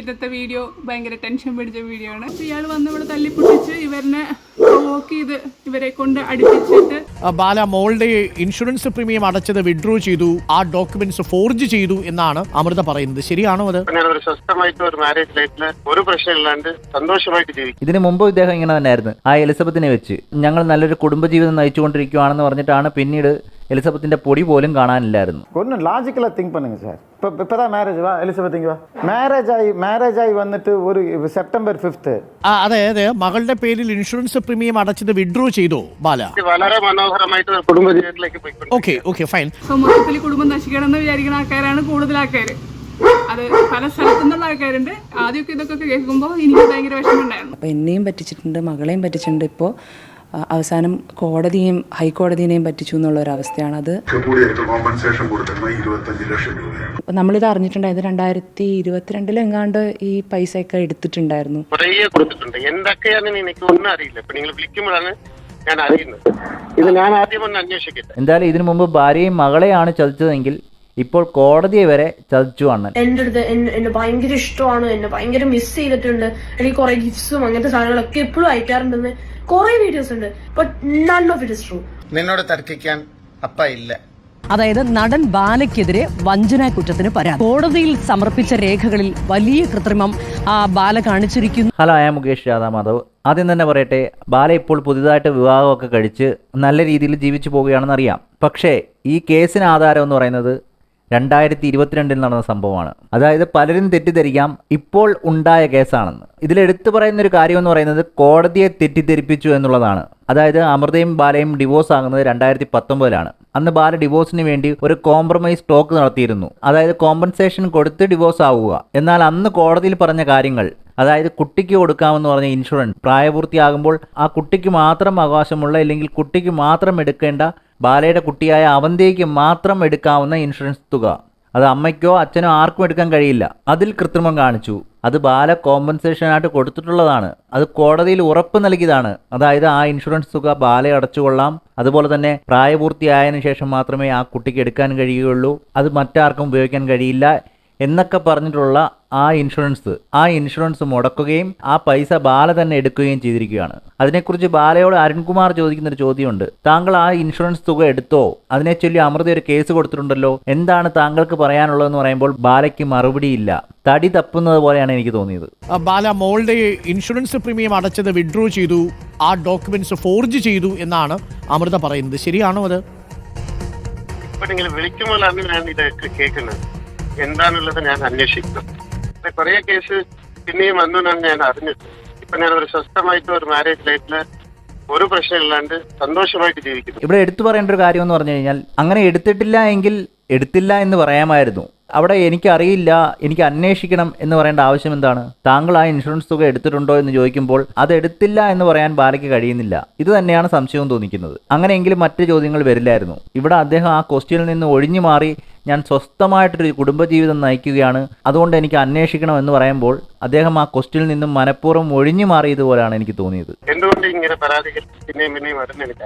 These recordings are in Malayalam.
ഇന്നത്തെ വീഡിയോ ഭയങ്കര ടെൻഷൻ പിടിച്ച വീഡിയോ ആണ്. ഇയാൾ വന്ന് ഇവിടെ തല്ലിപ്പൊട്ടിച്ച് ഇവരിനെ പ്രൊവോക്ക് ചെയ്ത് ഇവരെ കൊണ്ട് അടിപ്പിച്ചിട്ട് ആ, ബാല മോളുടെ ഇൻഷുറൻസ് പ്രീമിയം അടച്ചത് വിഡ്രോ ചെയ്തു. ആ ഡോക്യുമെന്റ്സ് ഫോർജ് ചെയ്തു എന്നാണ് അമൃത പറയുന്നത്. ശരിയാണോ അത്? ഇതിന് ഒരു സ്വസ്ഥമായിട്ട് ഒരു മാരേജ് ലൈഫിൽ ഒരു പ്രശ്നമില്ലാണ്ട് സന്തോഷമായിട്ട് ജീവിക്കും. ഇതിനു മുമ്പ് ഇദ്ദേഹം ഇങ്ങനെ തന്നെയായിരുന്നു. ആ എലിസബത്തിനെ വെച്ച് ഞങ്ങൾ നല്ലൊരു കുടുംബജീവിതം നയിച്ചുകൊണ്ടിരിക്കുകയാണെന്ന് പറഞ്ഞിട്ടാണ് പിന്നീട് എലിസബത്തിന്റെ പൊടി പോലും കാണാനില്ലായിരുന്നു ஒன்றும் லாஜிக்கலாக திங்க் பண்ணுங்க சார் இப்போ இப்போ தான் மேரேஜ் வா எலிசபெத் இங்க வா மேரேஜ் ஆகி மேரேஜ் ஆகி வந்துட்டு ஒரு செப்டம்பர் ஃபிஃப்த்து ആ, അതായത് മകളുടെ പേരിൽ ഇൻഷുറൻസ് പ്രീമിയം അടച്ചത് വിഡ്രോ ചെയ്തോ ബാല വളരെ മനോഹരമായിട്ട് ഒരു കുടുംബ ജീവിതത്തിലേക്ക് പോയിക്കൊണ്ട് ഓക്കെ ഓക്കെ ഫൈൻ സമൂഹത്തിൽ കുടുംബം നശിക്കണം എന്ന് വിചാരിക്കുന്ന ആൾക്കാരാണ് കൂടുതൽ ആൾക്കാർ അത് പല സ്ഥലത്തു നിന്നുള്ള ആൾക്കാരുണ്ട് ആദ്യമൊക്കെ ഇതൊക്കെ കേൾക്കുമ്പോൾ എനിക്ക് ഭയങ്കര വിഷമമുണ്ടായിരുന്നു അപ്പോൾ എന്നെയും പറ്റിച്ചിട്ടുണ്ട് മകളെയും പറ്റിച്ചിട്ടുണ്ട് ഇപ്പോൾ അവസാനം കോടതിയെയും ഹൈക്കോടതിയെയും പറ്റിച്ചു എന്നുള്ള ഒരു അവസ്ഥയാണ് അത്. കൂടിയായിട്ട് കോമ്പൻസേഷൻ കൊടുക്കുന്നത് ഇരുപത്തഞ്ച് ലക്ഷം രൂപയാണ്. അപ്പോൾ നമ്മളിത് അറിഞ്ഞിട്ടുണ്ടായത് രണ്ടായിരത്തി ഇരുപത്തിരണ്ടിൽ എങ്ങാണ്ട് ഈ പൈസ ഒക്കെ എടുത്തിട്ടുണ്ടായിരുന്നു. കുറേ കൊടുത്തിട്ടുണ്ട്. എന്തൊക്കെയാണെന്ന് എനിക്ക് ഒന്നും അറിയില്ല. ഇപ്പൊ നിങ്ങൾ വിളിക്കുമ്പോഴാണ് ഞാൻ അറിയുന്നത്. ഇത് ഞാൻ ആദ്യം ഒന്ന് അന്വേഷിക്കട്ടെ. എന്തായാലും ഇതിനു മുമ്പ് ഭാര്യയും മകളെയാണ് ചതിച്ചതെങ്കിൽ ഇപ്പോൾ കോടതിയെ വരെ ചതിച്ചു അണ്ണൻ എന്റെ അടുത്ത് എന്നെ ഭയങ്കര ഇഷ്ടമാണ്. എന്നെ ഭയങ്കര മിസ് ചെയ്തിട്ടുണ്ട്. എനിക്ക് കുറെ ഗിഫ്റ്റ്സും അങ്ങനത്തെ സാധനങ്ങളൊക്കെ എപ്പോഴും അയക്കാറുണ്ടെന്ന് കുറെ വീഡിയോസ് ഉണ്ട്. But none of it is true നിന്നോട് തർക്കിക്കാൻ അപ്പ ഇല്ല. അതായത് നടൻ ബാലയ്ക്കെതിരെ വഞ്ചനാ കുറ്റത്തിന് പരാതി. കോടതിയിൽ സമർപ്പിച്ച രേഖകളിൽ വലിയ കൃത്രിമം ആ ബാല കാണിച്ചിരിക്കുന്നു. ഹലോ ഞാൻ മുകേഷ് രാധാ മാധവ് ആദ്യം തന്നെ പറയട്ടെ ബാല ഇപ്പോൾ പുതിയതായിട്ട് വിവാഹമൊക്കെ കഴിച്ച് നല്ല രീതിയിൽ ജീവിച്ചു പോവുകയാണെന്ന് അറിയാം പക്ഷേ ഈ കേസിന് ആധാരം എന്ന് പറയുന്നത് രണ്ടായിരത്തി ഇരുപത്തിരണ്ടിൽ നടന്ന സംഭവമാണ്. അതായത് പലരും തെറ്റിദ്ധരിക്കാം ഇപ്പോൾ ഉണ്ടായ കേസാണെന്ന്. ഇതിൽ എടുത്തു പറയുന്ന ഒരു കാര്യം എന്ന് പറയുന്നത് കോടതിയെ തെറ്റിദ്ധരിപ്പിച്ചു എന്നുള്ളതാണ്. അതായത് അമൃതയും ബാലയും ഡിവോഴ്സ് ആകുന്നത് രണ്ടായിരത്തി പത്തൊമ്പതിലാണ് അന്ന് ബാല ഡിവോഴ്സിന് വേണ്ടി ഒരു കോംപ്രമൈസ് ടോക്ക് നടത്തിയിരുന്നു. അതായത് കോമ്പൻസേഷൻ കൊടുത്ത് ഡിവോഴ്സ് ആവുക. എന്നാൽ അന്ന് കോടതിയിൽ പറഞ്ഞ കാര്യങ്ങൾ അതായത് കുട്ടിക്ക് കൊടുക്കാമെന്ന് പറഞ്ഞ ഇൻഷുറൻസ് പ്രായപൂർത്തിയാകുമ്പോൾ ആ കുട്ടിക്ക് മാത്രം അവകാശമുള്ള അല്ലെങ്കിൽ കുട്ടിക്ക് മാത്രം എടുക്കേണ്ട ബാലയുടെ കുട്ടിയായ അവന്തിക്ക് മാത്രം എടുക്കാവുന്ന ഇൻഷുറൻസ് തുക. അത് അമ്മയ്ക്കോ അച്ഛനോ ആർക്കും എടുക്കാൻ കഴിയില്ല. അതിൽ കൃത്രിമം കാണിച്ചു. അത് ബാല കോമ്പൻസേഷനായിട്ട് കൊടുത്തിട്ടുള്ളതാണ്. അത് കോടതിയിൽ ഉറപ്പ് നൽകിയതാണ്. അതായത് ആ ഇൻഷുറൻസ് തുക ബാല അടച്ചുകൊള്ളാം. അതുപോലെ തന്നെ പ്രായപൂർത്തിയായതിനു ശേഷം മാത്രമേ ആ കുട്ടിക്ക് എടുക്കാൻ കഴിയുകയുള്ളൂ. അത് മറ്റാർക്കും ഉപയോഗിക്കാൻ കഴിയില്ല. എന്നൊക്കെ പറഞ്ഞിട്ടുള്ള ആ ഇൻഷുറൻസ് ആ ഇൻഷുറൻസ് മുടക്കുകയും ആ പൈസ ബാല തന്നെ എടുക്കുകയും ചെയ്തിരിക്കുകയാണ്. അതിനെക്കുറിച്ച് ബാലയോട് അരുൺകുമാർ ചോദിക്കുന്ന ഒരു ചോദ്യമുണ്ട്. താങ്കൾ ആ ഇൻഷുറൻസ് തുക എടുത്തോ? അതിനെ ചൊല്ലി അമൃത ഒരു കേസ് കൊടുത്തിട്ടുണ്ടല്ലോ. എന്താണ് താങ്കൾക്ക് പറയാനുള്ളതെന്ന് പറയുമ്പോൾ ബാലയ്ക്ക് മറുപടിയില്ല. തടി തപ്പുന്നത് പോലെയാണ് എനിക്ക് തോന്നിയത്. ബാല മോളുടെ ഇൻഷുറൻസ് പ്രീമിയം അടച്ചത് വിഡ്രോ ചെയ്തു ആ ഡോക്യുമെന്റ്സ് ഫോർജ് ചെയ്തു എന്നാണ് അമൃത പറയുന്നത്. ശരിയാണോ അത്? വിളിക്കുമ്പോഴാണ് ഞാൻ ഇതൊക്കെ കേൾക്കുന്നത്. എന്താണുള്ളത് ഞാൻ അന്വേഷിക്കണം കുറെ കേസ് പിന്നെയും വന്നു എന്നാണ് ഞാൻ അറിഞ്ഞത്. ഇപ്പൊ ഞാൻ ഒരു സ്വസ്ഥമായിട്ട് ഒരു മാരേജ് ലൈഫിൽ ഒരു പ്രശ്നമില്ലാണ്ട് സന്തോഷമായിട്ട് ജീവിക്കുന്നു. ഇവിടെ എടുത്തു പറയേണ്ട ഒരു കാര്യം എന്ന് പറഞ്ഞു കഴിഞ്ഞാൽ അങ്ങനെ എടുത്തിട്ടില്ല എങ്കിൽ എടുത്തില്ല എന്ന് പറയാമായിരുന്നു. അവിടെ എനിക്കറിയില്ല എനിക്ക് അന്വേഷിക്കണം എന്ന് പറയേണ്ട ആവശ്യം എന്താണ്? താങ്കൾ ആ ഇൻഷുറൻസ് തുക എടുത്തിട്ടുണ്ടോ എന്ന് ചോദിക്കുമ്പോൾ അത് എടുത്തില്ല എന്ന് പറയാൻ ബാലയ്ക്ക് കഴിയുന്നില്ല. ഇത് തന്നെയാണ് സംശയവും തോന്നിക്കുന്നത്. അങ്ങനെയെങ്കിലും മറ്റു ചോദ്യങ്ങൾ വരില്ലായിരുന്നു. ഇവിടെ അദ്ദേഹം ആ ക്വസ്റ്റ്യനിൽ നിന്ന് ഒഴിഞ്ഞു മാറി ഞാൻ സ്വസ്ഥമായിട്ടൊരു കുടുംബജീവിതം നയിക്കുകയാണ്. അതുകൊണ്ട് എനിക്ക് അന്വേഷിക്കണം എന്ന് പറയുമ്പോൾ അദ്ദേഹം ആ ക്വസ്റ്റിൽ നിന്നും മനഃപൂർവം ഒഴിഞ്ഞു മാറിയതുപോലാണ് എനിക്ക് തോന്നിയത്. എന്തുകൊണ്ട് ഇങ്ങനെ പരാതികൾ പിന്നെയും പിന്നെയും വരുന്ന എനിക്ക്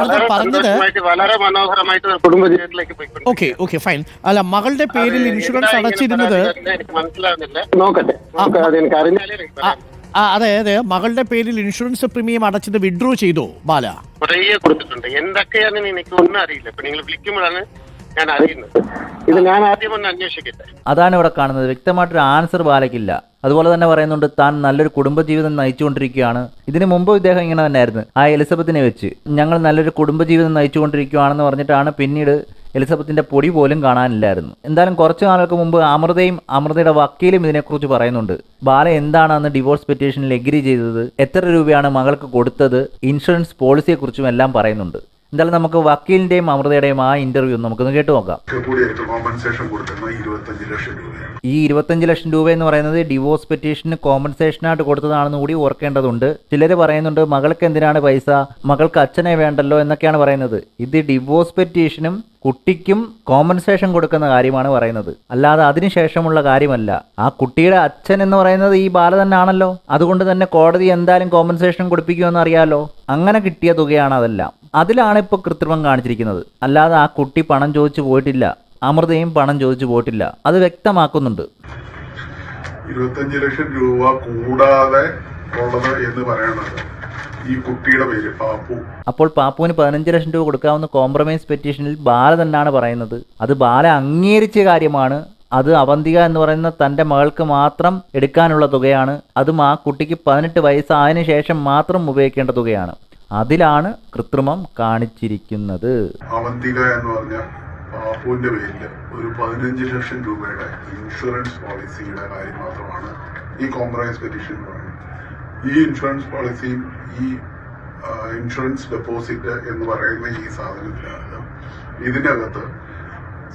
വളരെ പറഞ്ഞത് വളരെ മനോഹരമായിട്ട് ഒരു കുടുംബ ജീവിതത്തിലേക്ക് പോയിക്കൊണ്ട് ഓക്കെ ഓക്കെ ഫൈൻ. അല്ല മകളുടെ പേരിൽ ഇൻഷുറൻസ് അടച്ചിരുന്നത് മനസ്സിലാവുന്നില്ല നോക്കട്ടെ. അറിഞ്ഞാലേ ആ, അതായത് മകളുടെ പേരിൽ ഇൻഷുറൻസ് പ്രീമിയം അടച്ചത് വിഡ്രോ ചെയ്തോ ബാല? കുറേ കൊടുത്തിട്ടുണ്ട്. എന്തൊക്കെയാണെന്ന് എനിക്ക് ഒന്നും അറിയില്ല. ഇപ്പൊ നിങ്ങൾ വിളിക്കുമ്പോഴാണ് ഞാൻ അറിയുന്നത്. ഇത് ഞാൻ ആദ്യം ഒന്ന് അന്വേഷിക്കട്ടെ. അതാണ് ഇവിടെ കാണുന്നത്. വ്യക്തമായിട്ടൊരു ആൻസർ ബാലയ്ക്കില്ല. അതുപോലെ തന്നെ പറയുന്നുണ്ട് താൻ നല്ലൊരു കുടുംബജീവിതം നയിച്ചുകൊണ്ടിരിക്കുകയാണ്. ഇതിനു മുമ്പ് ഇദ്ദേഹം ഇങ്ങനെ തന്നെയായിരുന്നു. ആ എലിസബത്തിനെ വെച്ച് ഞങ്ങൾ നല്ലൊരു കുടുംബജീവിതം നയിച്ചുകൊണ്ടിരിക്കുകയാണെന്ന് പറഞ്ഞിട്ടാണ് പിന്നീട് എലിസബത്തിന്റെ പൊടി പോലും കാണാനില്ലായിരുന്നു. എന്തായാലും കുറച്ചു നാളുകൾക്ക് മുമ്പ് അമൃതയും അമൃതയുടെ വക്കീലും ഇതിനെക്കുറിച്ച് പറയുന്നുണ്ട്. ബാല എന്താണ് അന്ന് ഡിവോഴ്സ് പെറ്റീഷനിൽ എഗ്രി ചെയ്തത്? എത്ര രൂപയാണ് മകൾക്ക് കൊടുത്തത്? ഇൻഷുറൻസ് പോളിസിയെക്കുറിച്ചും എല്ലാം പറയുന്നുണ്ട്. എന്തായാലും നമുക്ക് വക്കീലിന്റെയും അമൃതയുടെയും ആ ഇന്റർവ്യൂ നമുക്കൊന്ന് കേട്ടു നോക്കാം. ഈ ഇരുപത്തഞ്ച് ലക്ഷം രൂപ എന്ന് പറയുന്നത് ഡിവോഴ്സ് പെറ്റീഷന് കോമ്പൻസേഷനായിട്ട് കൊടുത്തതാണെന്ന് കൂടി ഓർക്കേണ്ടതുണ്ട്. ചിലർ പറയുന്നുണ്ട് മകൾക്ക് എന്തിനാണ് പൈസ? മകൾക്ക് അച്ഛനെ വേണ്ടല്ലോ എന്നൊക്കെയാണ് പറയുന്നത്. ഇത് ഡിവോഴ്സ് പെറ്റീഷനും കുട്ടിക്കും കോമ്പൻസേഷൻ കൊടുക്കുന്ന കാര്യമാണ് പറയുന്നത്. അല്ലാതെ അതിനുശേഷമുള്ള കാര്യമല്ല. ആ കുട്ടിയുടെ അച്ഛൻ എന്ന് പറയുന്നത് ഈ ബാല തന്നെ ആണല്ലോ. അതുകൊണ്ട് തന്നെ കോടതി എന്തായാലും കോമ്പൻസേഷൻ കൊടുപ്പിക്കുമെന്ന് അറിയാലോ. അങ്ങനെ കിട്ടിയ തുകയാണ് അതെല്ലാം. അതിലാണ് ഇപ്പോൾ കൃത്രിമം കാണിച്ചിരിക്കുന്നത്. അല്ലാതെ ആ കുട്ടി പണം ചോദിച്ചു പോയിട്ടില്ല. അമൃതയും പണം ചോദിച്ചു പോയിട്ടില്ല. അത് വ്യക്തമാക്കുന്നുണ്ട്. ഇരുപത്തഞ്ച് ലക്ഷം രൂപ കൂടാതെ ഉള്ളത് എന്ന് പറയുന്നത് ഈ കുട്ടിയുടെ പേര് പാപ്പു. അപ്പോൾ പാപ്പുവിന് പതിനഞ്ച് ലക്ഷം രൂപ കൊടുക്കാവുന്ന കോംപ്രമൈസ് പെറ്റീഷനിൽ ബാല തന്നെയാണ് പറയുന്നത്. അത് ബാല അംഗീകരിച്ച കാര്യമാണ്. അത് അവന്തിക എന്ന് പറയുന്ന തന്റെ മകൾക്ക് മാത്രം എടുക്കാനുള്ള തുകയാണ്. അതും ആ കുട്ടിക്ക് പതിനെട്ട് വയസ്സായതിനു ശേഷം മാത്രം ഉപയോഗിക്കേണ്ട തുകയാണ്. അതിലാണ് കൃത്രിമം കാണിച്ചിരിക്കുന്നത്. അവന്തിക എന്ന് പറഞ്ഞ പാപ്പുവിന്റെ പേരിൽ ഒരു പതിനഞ്ച് ലക്ഷം രൂപയുടെ ഇൻഷുറൻസ് പോളിസിയുടെ കാര്യം മാത്രമാണ് ഈ കോംപ്രമൈസ് പെറ്റീഷൻ എന്ന് പറയുന്നത്. ഈ ഇൻഷുറൻസ് പോളിസിയും ഈ ഇൻഷുറൻസ് ഡെപ്പോസിറ്റ് എന്ന് പറയുന്ന ഈ സാധനത്തിനകത്ത് ഇതിനകത്ത്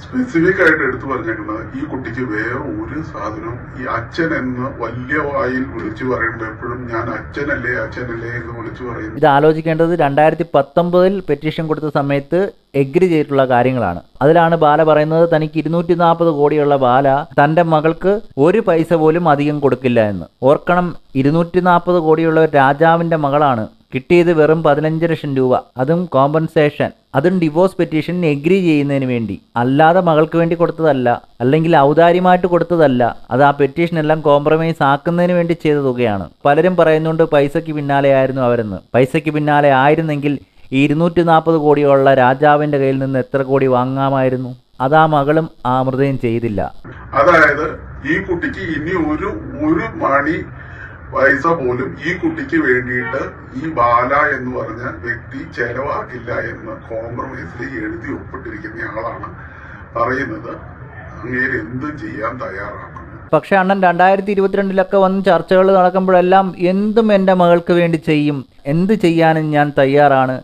സ്പെസിഫിക് ആയിട്ട് എടുത്തു പറഞ്ഞേക്കുന്നത് ഈ കുട്ടിക്ക് വേറെ ഒരു സാധനം ഈ അച്ഛൻ എന്ന് വലിയ വായിൽ വിളിച്ചു പറയുമ്പോൾ എപ്പോഴും ഞാൻ അച്ഛനല്ലേ അച്ഛനല്ലേ എന്ന് വിളിച്ചു പറയുന്നു. ഇത് ആലോചിക്കേണ്ടത് രണ്ടായിരത്തി പത്തൊമ്പതിൽ പെറ്റീഷൻ കൊടുത്ത സമയത്ത് എഗ്രി ചെയ്തിട്ടുള്ള കാര്യങ്ങളാണ്. അതിലാണ് ബാല പറയുന്നത് തനിക്ക് ഇരുന്നൂറ്റി നാൽപ്പത് കോടിയുള്ള ബാല തന്റെ മകൾക്ക് ഒരു പൈസ പോലും അധികം കൊടുക്കില്ല എന്ന്. ഓർക്കണം ഇരുന്നൂറ്റി നാൽപ്പത് കോടിയുള്ള രാജാവിന്റെ മകളാണ് കിട്ടിയത് വെറും പതിനഞ്ച് ലക്ഷം രൂപ. അതും കോമ്പൻസേഷൻ അതും ഡിവോഴ്സ് പെറ്റീഷൻ എഗ്രി ചെയ്യുന്നതിന് വേണ്ടി. അല്ലാതെ മകൾക്ക് വേണ്ടി കൊടുത്തതല്ല. അല്ലെങ്കിൽ ഔദാര്യമായിട്ട് കൊടുത്തതല്ല. അത് ആ പെറ്റീഷൻ എല്ലാം കോംപ്രമൈസ് ആക്കുന്നതിന് വേണ്ടി ചെയ്ത തുകയാണ്. പലരും പറയുന്നുണ്ട് പൈസയ്ക്ക് പിന്നാലെ ആയിരുന്നു അവരെന്ന്. പൈസയ്ക്ക് പിന്നാലെ ആയിരുന്നെങ്കിൽ ഈ ഇരുന്നൂറ്റി നാൽപ്പത് കോടിയുള്ള രാജാവിന്റെ കയ്യിൽ നിന്ന് എത്ര കോടി വാങ്ങാമായിരുന്നു? അത് ആ മകളും ആ മൃതയും ചെയ്തില്ല. അതായത് ഈ കുട്ടിക്ക് ഇനി ഒരു ഒരു മണി പൈസ പോലും ഈ കുട്ടിക്ക് വേണ്ടിയിട്ട് ഈ ബാല എന്ന് പറഞ്ഞ വ്യക്തി ചെലവാക്കില്ല എന്ന് കോംപ്രമൈസിൽ എഴുതി ഒപ്പിട്ടിരിക്കുന്ന ആളാണ് പറയുന്നത്. അങ്ങേര് എന്തും ചെയ്യാൻ തയ്യാറാക്കുന്നു? പക്ഷെ അണ്ണൻ രണ്ടായിരത്തി ഇരുപത്തിരണ്ടിലൊക്കെ വന്ന് ചർച്ചകൾ നടക്കുമ്പോഴെല്ലാം എന്തും എന്റെ മകൾക്ക് വേണ്ടി ചെയ്യും. എന്ത് ചെയ്യാനും ഞാൻ തയ്യാറാണ്.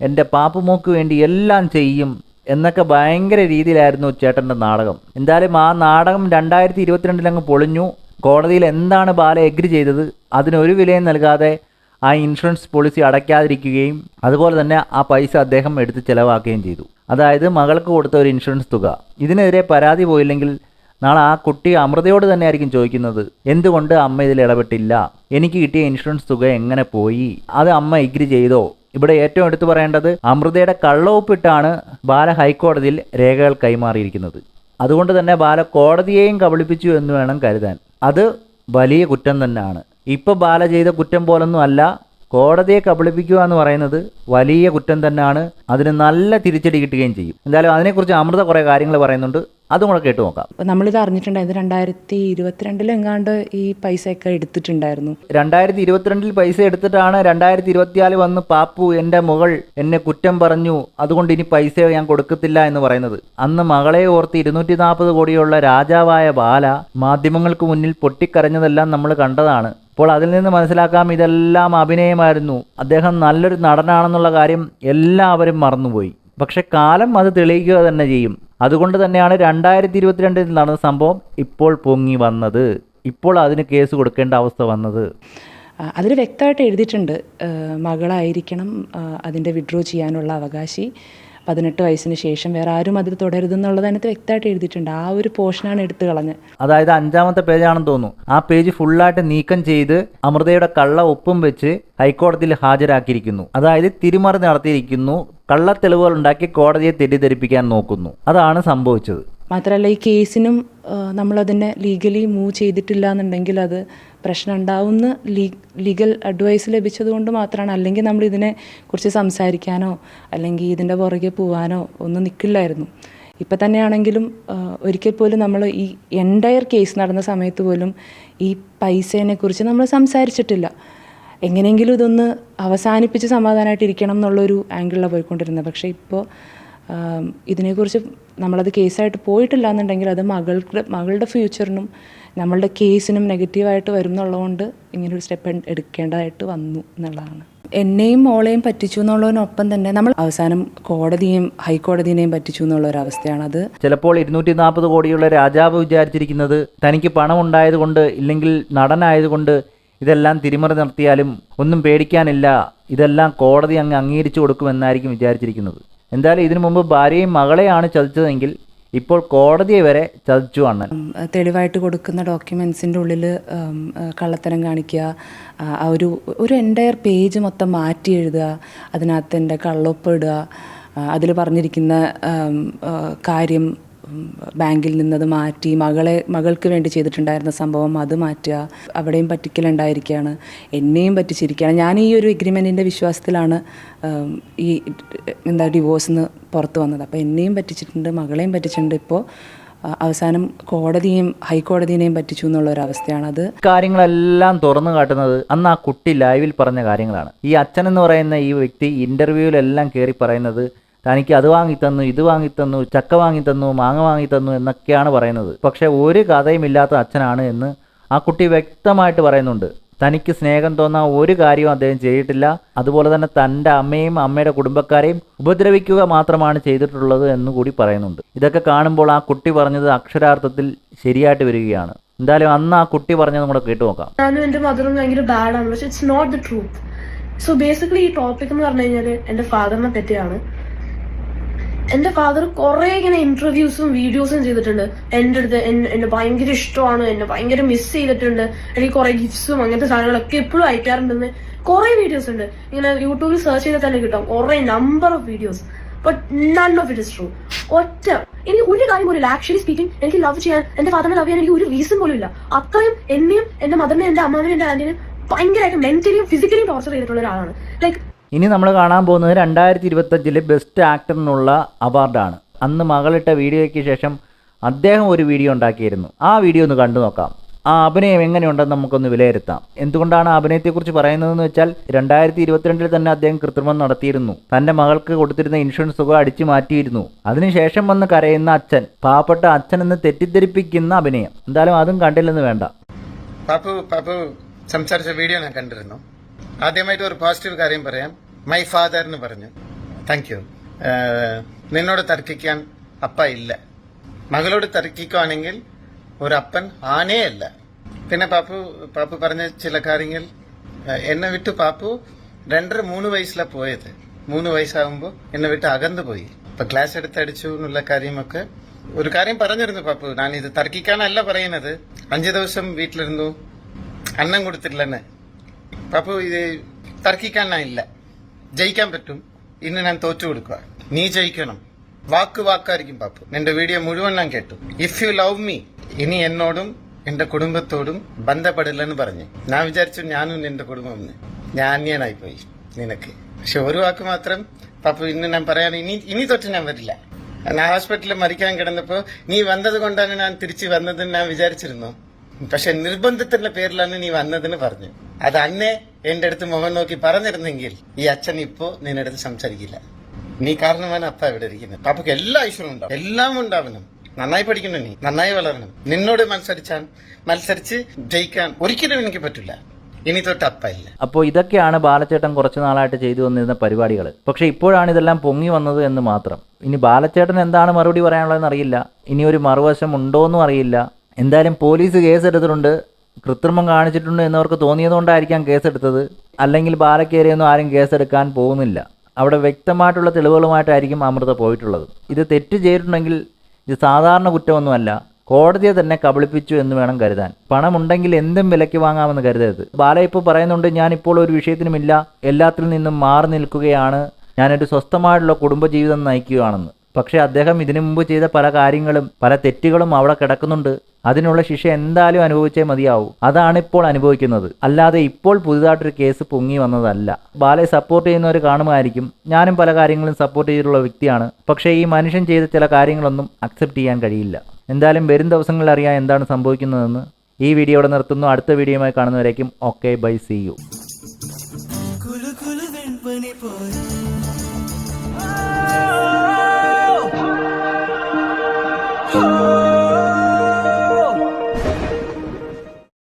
എന്റെ പാപ്പുമോക്ക് വേണ്ടി എല്ലാം ചെയ്യും എന്നൊക്കെ ഭയങ്കര രീതിയിലായിരുന്നു ചേട്ടന്റെ നാടകം. എന്തായാലും ആ നാടകം രണ്ടായിരത്തി ഇരുപത്തിരണ്ടിൽ അങ്ങ് പൊളിഞ്ഞു. കോടതിയിൽ എന്താണ് ബാല എഗ്രി ചെയ്തത്? അതിനൊരു വിലയും നൽകാതെ ആ ഇൻഷുറൻസ് പോളിസി അടയ്ക്കാതിരിക്കുകയും അതുപോലെ തന്നെ ആ പൈസ അദ്ദേഹം എടുത്ത് ചിലവാക്കുകയും ചെയ്തു. അതായത് മകൾക്ക് കൊടുത്ത ഒരു ഇൻഷുറൻസ് തുക. ഇതിനെതിരെ പരാതി പോയില്ലെങ്കിൽ നാളെ ആ കുട്ടി അമൃതയോട് തന്നെ ആയിരിക്കും ചോദിക്കുന്നത്. എന്തുകൊണ്ട് അമ്മ ഇതിൽ ഇടപെട്ടില്ല? എനിക്ക് കിട്ടിയ ഇൻഷുറൻസ് തുക എങ്ങനെ പോയി? അത് അമ്മ എഗ്രി ചെയ്തോ? ഇവിടെ ഏറ്റവും എടുത്തു പറയേണ്ടത് അമൃതയുടെ കള്ളവൊപ്പിട്ടാണ് ബാല ഹൈക്കോടതിയിൽ രേഖകൾ കൈമാറിയിരിക്കുന്നത്. അതുകൊണ്ട് തന്നെ ബാല കോടതിയെയും കബളിപ്പിച്ചു എന്ന് വേണം കരുതാൻ. അത് വലിയ കുറ്റം തന്നെയാണ്. ഇപ്പോൾ ബാല ചെയ്ത കുറ്റം പോലൊന്നും അല്ല. കോടതിയെ കബളിപ്പിക്കുക എന്ന് പറയുന്നത് വലിയ കുറ്റം തന്നെയാണ്. അതിന് നല്ല തിരിച്ചടി കിട്ടുകയും ചെയ്യും. എന്തായാലും അതിനെക്കുറിച്ച് അമൃത കുറേ കാര്യങ്ങൾ പറയുന്നുണ്ട്. അതും കൂടെ കേട്ട് നോക്കാം. നമ്മളിത് അറിഞ്ഞിട്ടുണ്ടായത് രണ്ടായിരത്തി ഇരുപത്തിരണ്ടിൽ എങ്ങാണ്ട് ഈ പൈസയൊക്കെ എടുത്തിട്ടുണ്ടായിരുന്നു. രണ്ടായിരത്തി ഇരുപത്തിരണ്ടിൽ പൈസ എടുത്തിട്ടാണ് രണ്ടായിരത്തി ഇരുപത്തിനാല് വന്ന് പാപ്പു എന്റെ മകൾ എന്നെ കുറ്റം പറഞ്ഞു. അതുകൊണ്ട് ഇനി പൈസ ഞാൻ കൊടുക്കത്തില്ല എന്ന് പറയുന്നത്. അന്ന് മകളെ ഓർത്ത് ഇരുന്നൂറ്റി നാൽപ്പത് കോടിയുള്ള രാജാവായ ബാല മാധ്യമങ്ങൾക്ക് മുന്നിൽ പൊട്ടിക്കരഞ്ഞതെല്ലാം നമ്മൾ കണ്ടതാണ്. അപ്പോൾ അതിൽ നിന്ന് മനസ്സിലാക്കാം ഇതെല്ലാം അഭിനയമായിരുന്നു. അദ്ദേഹം നല്ലൊരു നടനാണെന്നുള്ള കാര്യം എല്ലാവരും മറന്നുപോയി. പക്ഷെ കാലം അത് തെളിയിക്കുക തന്നെ ചെയ്യും. അതുകൊണ്ട് തന്നെയാണ് രണ്ടായിരത്തി ഇരുപത്തിരണ്ടിൽ നടന്ന സംഭവം ഇപ്പോൾ പൊങ്ങി വന്നത്. ഇപ്പോൾ അതിന് കേസ് കൊടുക്കേണ്ട അവസ്ഥ വന്നത്. അതിൽ വ്യക്തമായിട്ട് എഴുതിയിട്ടുണ്ട്. മകളായിരിക്കണം അതിന്റെ വിഡ്രോ ചെയ്യാനുള്ള അവകാശി. പതിനെട്ട് വയസ്സിന് ശേഷം വേറെ ആരും അതിൽ തുടരുതെന്നുള്ളത് അതിനകത്ത് വ്യക്തമായിട്ട് എഴുതിയിട്ടുണ്ട്. ആ ഒരു പോർഷനാണ് എടുത്തു കളഞ്ഞത് അതായത് അഞ്ചാമത്തെ പേജാണെന്ന് തോന്നുന്നു. ആ പേജ് ഫുള്ളായിട്ട് നീക്കം ചെയ്ത് അമൃതയുടെ കള്ള ഒപ്പും വെച്ച് ഹൈക്കോടതിയിൽ ഹാജരാക്കിയിരിക്കുന്നു. അതായത് തിരിമറി നടത്തിയിരിക്കുന്നു. കള്ളത്തെളിവുകൾ ഉണ്ടാക്കി കോടതിയെ തെറ്റിദ്ധരിപ്പിക്കാൻ നോക്കുന്നു. അതാണ് സംഭവിച്ചത്. മാത്രമല്ല ഈ കേസിനും നമ്മളതിനെ ലീഗലി മൂവ് ചെയ്തിട്ടില്ല എന്നുണ്ടെങ്കിൽ അത് പ്രശ്നം ഉണ്ടാവുന്ന ലീ ലീഗൽ അഡ്വൈസ് ലഭിച്ചത് കൊണ്ട് മാത്രമാണ്. അല്ലെങ്കിൽ നമ്മൾ ഇതിനെ കുറിച്ച് സംസാരിക്കാനോ അല്ലെങ്കിൽ ഇതിന്റെ പുറകെ പോവാനോ ഒന്നും നിൽക്കില്ലായിരുന്നു ഇപ്പം തന്നെയാണെങ്കിലും ഒരിക്കൽ പോലും നമ്മൾ ഈ എന്റയർ കേസ് നടന്ന സമയത്ത് പോലും ഈ പൈസേനെ കുറിച്ച് നമ്മൾ സംസാരിച്ചിട്ടില്ല. എങ്ങനെയെങ്കിലും ഇതൊന്ന് അവസാനിപ്പിച്ച് സമാധാനമായിട്ട് ഇരിക്കണം എന്നുള്ളൊരു ആംഗിളിലാണ് പോയിക്കൊണ്ടിരുന്നത്. പക്ഷേ ഇപ്പോൾ ഇതിനെക്കുറിച്ച് നമ്മളത് കേസായിട്ട് പോയിട്ടില്ല എന്നുണ്ടെങ്കിൽ അത് മകളുടെ മകളുടെ ഫ്യൂച്ചറിനും നമ്മളുടെ കേസിനും നെഗറ്റീവായിട്ട് വരും എന്നുള്ളതുകൊണ്ട് ഇങ്ങനൊരു സ്റ്റെപ്പ് എടുക്കേണ്ടതായിട്ട് വന്നു എന്നുള്ളതാണ്. എന്നെയും മോളെയും പറ്റിച്ചു എന്നുള്ളതിനൊപ്പം തന്നെ നമ്മൾ അവസാനം കോടതിയെയും ഹൈക്കോടതിയെയും പറ്റിച്ചു എന്നുള്ള ഒരു അവസ്ഥയാണ് അത്. ചിലപ്പോൾ ഇരുന്നൂറ്റി നാൽപ്പത് കോടിയുള്ള രാജാവ് വിചാരിച്ചിരിക്കുന്നത് തനിക്ക് പണം ഉണ്ടായതുകൊണ്ട് ഇല്ലെങ്കിൽ നടനായതുകൊണ്ട് ഇതെല്ലാം തിരിമറി നടത്തിയാലും ഒന്നും പേടിക്കാനില്ല ഇതെല്ലാം കോടതി അങ്ങ് അംഗീകരിച്ചു കൊടുക്കുമെന്നായിരിക്കും വിചാരിച്ചിരിക്കുന്നത്. എന്തായാലും ഇതിനു മുമ്പ് ഭാര്യയും മകളെയാണ് ചതിച്ചതെങ്കിൽ ഇപ്പോൾ കോടതിയെ വരെ ചതിച്ചു അണ്ണൻ. തെളിവായിട്ട് കൊടുക്കുന്ന ഡോക്യുമെൻസിന്റെ ഉള്ളിൽ കള്ളത്തരം കാണിക്കുക ആ, ഒരു ഒരു എന്റയർ പേജ് മൊത്തം മാറ്റി എഴുതുക അതിനകത്ത് എന്റെ കള്ളൊപ്പ് ഇടുക അതിൽ പറഞ്ഞിരിക്കുന്ന കാര്യം ബാങ്കിൽ നിന്നത് മാറ്റി മകളെ മകൾക്ക് വേണ്ടി ചെയ്തിട്ടുണ്ടായിരുന്ന സംഭവം അത് മാറ്റുക അവിടെയും പറ്റിക്കലുണ്ടായിരിക്കുകയാണ് എന്നെയും പറ്റിച്ചിരിക്കുകയാണ്. ഞാൻ ഈ ഒരു എഗ്രിമെന്റിന്റെ വിശ്വാസത്തിലാണ് ഈ എന്താ ഡിവോഴ്സ് നിന്ന് പുറത്ത് വന്നത്. അപ്പോൾ എന്നെയും പറ്റിച്ചിട്ടുണ്ട് മകളെയും പറ്റിച്ചിട്ടുണ്ട്. ഇപ്പോൾ അവസാനം കോടതിയും ഹൈക്കോടതിയെയും പറ്റിച്ചു എന്നുള്ള ഒരു അവസ്ഥയാണ് അത്. കാര്യങ്ങളെല്ലാം തുറന്നു കാട്ടുന്നത് അന്ന് ആ കുട്ടി ലൈവിൽ പറഞ്ഞ കാര്യങ്ങളാണ്. ഈ അച്ഛൻ എന്ന് പറയുന്ന ഈ വ്യക്തി ഇന്റർവ്യൂവിലെല്ലാം കയറി പറയുന്നത് തനിക്ക് അത് വാങ്ങിത്തന്നു ഇത് വാങ്ങിത്തന്നു ചക്ക വാങ്ങിത്തന്നു മാങ്ങ വാങ്ങിത്തന്നു എന്നൊക്കെയാണ് പറയുന്നത്. പക്ഷേ ഒരു കഥയും ഇല്ലാത്ത അച്ഛനാണ് എന്ന് ആ കുട്ടി വ്യക്തമായിട്ട് പറയുന്നുണ്ട്. തനിക്ക് സ്നേഹം തോന്നാൻ ഒരു കാര്യവും അദ്ദേഹം ചെയ്തിട്ടില്ല. അതുപോലെ തന്നെ തന്റെ അമ്മയും അമ്മയുടെ കുടുംബക്കാരെയും ഉപദ്രവിക്കുക മാത്രമാണ് ചെയ്തിട്ടുള്ളത് എന്ന് കൂടി പറയുന്നുണ്ട്. ഇതൊക്കെ കാണുമ്പോൾ ആ കുട്ടി പറഞ്ഞത് അക്ഷരാർത്ഥത്തിൽ ശരിയായിട്ട് വരികയാണ്. എന്തായാലും അന്ന് ആ കുട്ടി പറഞ്ഞത് കൂടെ കേട്ടു നോക്കാം. പക്ഷെ it's not the truth so basically ഈ ടോപ്പിക് എന്ന് പറഞ്ഞു കഴിഞ്ഞാൽ എന്റെ ഫാദറിനെ പറ്റിയാണ്. എന്റെ ഫാദർ കുറെ ഇങ്ങനെ ഇന്റർവ്യൂസും വീഡിയോസും ചെയ്തിട്ടുണ്ട്. എന്റെ അടുത്ത് എന്നെ ഭയങ്കര ഇഷ്ടമാണ്. എന്നെ ഭയങ്കര മിസ് ചെയ്തിട്ടുണ്ട്. എനിക്ക് കുറെ ഗിഫ്റ്റ്സും അങ്ങനത്തെ സാധനങ്ങളൊക്കെ എപ്പോഴും അയക്കാറുണ്ടെന്ന് കുറെ വീഡിയോസ് ഉണ്ട്. ഇങ്ങനെ യൂട്യൂബിൽ സെർച്ച് ചെയ്താൽ തന്നെ കിട്ടും. കുറെ number of videos but none of it is true ഒറ്റ ഇനി ഒരു കാര്യം പോലും ആക്ച്വലി സ്പീക്കിംഗ് എനിക്ക് ലവ് ചെയ്യാൻ എന്റെ ഫാദറിനെ ലവ് ചെയ്യാൻ എനിക്ക് ഒരു റീസൺ പോലും ഇല്ല. അത്രയും എന്നെയും എന്റെ മദറിനെയും എന്റെ അമ്മാവിനെയും എന്റെ ആന്റിനെയും ഭയങ്കരമായിട്ട് മെന്റലിയും ഫിസിക്കലിയും ടോർച്ചർ ചെയ്തിട്ടുള്ള ഒരാളാണ്. ലൈക്ക് ഇനി നമ്മൾ കാണാൻ പോകുന്നത് രണ്ടായിരത്തി ഇരുപത്തഞ്ചിലെ ബെസ്റ്റ് ആക്ടറിനുള്ള അവാർഡാണ് അന്ന് മകളിട്ട വീഡിയോയ്ക്ക് ശേഷം അദ്ദേഹം ഒരു വീഡിയോ ഉണ്ടാക്കിയിരുന്നു. ആ വീഡിയോ ഒന്ന് കണ്ടു നോക്കാം. ആ അഭിനയം എങ്ങനെയുണ്ടെന്ന് നമുക്കൊന്ന് വിലയിരുത്താം. എന്തുകൊണ്ടാണ് അഭിനയത്തെക്കുറിച്ച് പറയുന്നതെന്ന് വെച്ചാൽ രണ്ടായിരത്തി ഇരുപത്തിരണ്ടിൽ തന്നെ അദ്ദേഹം കൃത്രിമം നടത്തിയിരുന്നു. തന്റെ മകൾക്ക് കൊടുത്തിരുന്ന ഇൻഷുറൻസ് തുക അടിച്ചു മാറ്റിയിരുന്നു. അതിനുശേഷം വന്ന് കരയുന്ന അച്ഛൻ പാവപ്പെട്ട അച്ഛൻ എന്ന് തെറ്റിദ്ധരിപ്പിക്കുന്ന അഭിനയം. എന്തായാലും അതും കണ്ടില്ലെന്ന് വേണ്ട. പാപ്പു പാപ്പു സംസാരിച്ച വീഡിയോ ഞാൻ കണ്ടിരുന്നു. ആദ്യമായിട്ട് ഒരു പോസിറ്റീവ് കാര്യം പറയാം. മൈ ഫാദർ എന്ന് പറഞ്ഞു. താങ്ക് യു നിന്നോട് തർക്കിക്കാൻ അപ്പ ഇല്ല. മകളോട് തർക്കിക്കുവാണെങ്കിൽ ഒരപ്പൻ ആനയല്ല പിന്നെ പാപ്പു പാപ്പു പറഞ്ഞ ചില കാര്യങ്ങൾ എന്നെ വിട്ട് പാപ്പു രണ്ടര മൂന്ന് വയസ്സിലാ പോയത്. മൂന്ന് വയസ്സാകുമ്പോൾ എന്നെ വിട്ട് അകന്നു പോയി. ഇപ്പൊ ക്ലാസ് എടുത്തടിച്ചു എന്നുള്ള കാര്യമൊക്കെ ഒരു കാര്യം പറഞ്ഞിരുന്നു പാപ്പു. ഞാൻ ഇത് തർക്കിക്കാനല്ല പറയുന്നത്. അഞ്ചു ദിവസം വീട്ടിലിരുന്നു. അന്നം കൊടുത്തിട്ടില്ലെന്ന്. പാപ്പു ഇത് തർക്കിക്കാനില്ല ജയിക്കാൻ പറ്റും. ഇന്ന് ഞാൻ തോറ്റു കൊടുക്കുക. നീ ജയിക്കണം. വാക്ക് വാക്കായിരിക്കും പാപ്പു. നിന്റെ വീഡിയോ മുഴുവൻ ഞാൻ കേട്ടു. ഇഫ് യു ലവ് മീ ഇനി എന്നോടും എന്റെ കുടുംബത്തോടും ബന്ധപ്പെടില്ലെന്ന് പറഞ്ഞു. ഞാൻ വിചാരിച്ചു ഞാനും എന്റെ കുടുംബം ഞാൻ പോയി നിനക്ക്. പക്ഷെ ഒരു വാക്ക് മാത്രം പാപ്പു ഇന്ന് ഞാൻ പറയാൻ ഇനി ഇനി തൊട്ട് ഞാൻ വരില്ല. ഞാൻ ഹോസ്പിറ്റലിൽ മരിക്കാൻ കിടന്നപ്പോ നീ വന്നത് കൊണ്ടാണ് ഞാൻ തിരിച്ചു വന്നതെന്ന് ഞാൻ വിചാരിച്ചിരുന്നു. പക്ഷെ നിർബന്ധത്തിന്റെ പേരിലാണ് നീ വന്നതെന്ന് പറഞ്ഞു. അത് അന്നെ എന്റെ അടുത്ത് മുഖം നോക്കി പറഞ്ഞിരുന്നെങ്കിൽ ഈ അച്ഛൻ ഇപ്പോ നിന്റെ അടുത്ത് സംസാരിക്കില്ല. നീ കാരണമാണ് അപ്പ ഇവിടെ ഇരിക്കുന്നത്. പാപ്പക്ക് എല്ലാ ഐശ്വര്യം ഉണ്ടാവും. എല്ലാം ഉണ്ടാവണം. നന്നായി പഠിക്കണം നീ. നന്നായി വളരണം. നിന്നോട് മത്സരിച്ചാൽ മത്സരിച്ച് ജയിക്കാൻ ഒരിക്കലും എനിക്ക് പറ്റില്ല. ഇനി തൊട്ട് അപ്പ ഇല്ല. അപ്പോൾ ഇതൊക്കെയാണ് ബാലച്ചേട്ടൻ കുറച്ച് നാളായിട്ട് ചെയ്തു വന്നിരുന്ന പരിപാടികൾ പക്ഷെ ഇപ്പോഴാണ് ഇതെല്ലാം പൊങ്ങി വന്നത് എന്ന് മാത്രം. ഇനി ബാലച്ചേട്ടൻ എന്താണ് മറുപടി പറയാനുള്ളതെന്ന് അറിയില്ല. ഇനി ഒരു മറുവശം ഉണ്ടോ എന്നും അറിയില്ല. എന്തായാലും പോലീസ് കേസെടുത്തിട്ടുണ്ട്. കൃത്രിമം കാണിച്ചിട്ടുണ്ട് എന്നവർക്ക് തോന്നിയതുകൊണ്ടായിരിക്കാം കേസെടുത്തത്. അല്ലെങ്കിൽ ബാലക്കേരിയൊന്നും ആരും കേസെടുക്കാൻ പോകുന്നില്ല. അവിടെ വ്യക്തമായിട്ടുള്ള തെളിവുകളുമായിട്ടായിരിക്കും അമൃത പോയിട്ടുള്ളത്. ഇത് തെറ്റ് ചെയ്തിട്ടുണ്ടെങ്കിൽ ഇത് സാധാരണ കുറ്റമൊന്നുമല്ല. കോടതിയെ തന്നെ കബളിപ്പിച്ചു എന്ന് വേണം കരുതാൻ. പണമുണ്ടെങ്കിൽ എന്തും വിലയ്ക്ക് വാങ്ങാമെന്ന് കരുതരുത്. ബാല ഇപ്പോൾ പറയുന്നുണ്ട് ഞാൻ ഇപ്പോൾ ഒരു വിഷയത്തിനുമില്ല. എല്ലാത്തിൽ നിന്നും മാറി നിൽക്കുകയാണ്. ഞാനൊരു സ്വസ്ഥമായിട്ടുള്ള കുടുംബജീവിതം നയിക്കുകയാണെന്ന്. പക്ഷേ അദ്ദേഹം ഇതിനു മുമ്പ് ചെയ്ത പല കാര്യങ്ങളും പല തെറ്റുകളും അവിടെ കിടക്കുന്നുണ്ട്. അതിനുള്ള ശിക്ഷ എന്തായാലും അനുഭവിച്ചേ മതിയാവൂ. അതാണ് ഇപ്പോൾ അനുഭവിക്കുന്നത്. അല്ലാതെ ഇപ്പോൾ പുതുതായിട്ടൊരു കേസ് പൊങ്ങി വന്നതല്ല. ബാലയെ സപ്പോർട്ട് ചെയ്യുന്നവർ കാണുമായിരിക്കും. ഞാനും പല കാര്യങ്ങളും സപ്പോർട്ട് ചെയ്തിട്ടുള്ള വ്യക്തിയാണ്. പക്ഷേ ഈ മനുഷ്യൻ ചെയ്ത ചില കാര്യങ്ങളൊന്നും അക്സെപ്റ്റ് ചെയ്യാൻ കഴിയില്ല. എന്തായാലും വരും ദിവസങ്ങളിൽ അറിയാൻ എന്താണ് സംഭവിക്കുന്നതെന്ന്. ഈ വീഡിയോ വീഡിയോയുടെ നിർത്തുന്നു. അടുത്ത വീഡിയോയുമായി കാണുന്നവരേക്കും okay bye see you Oh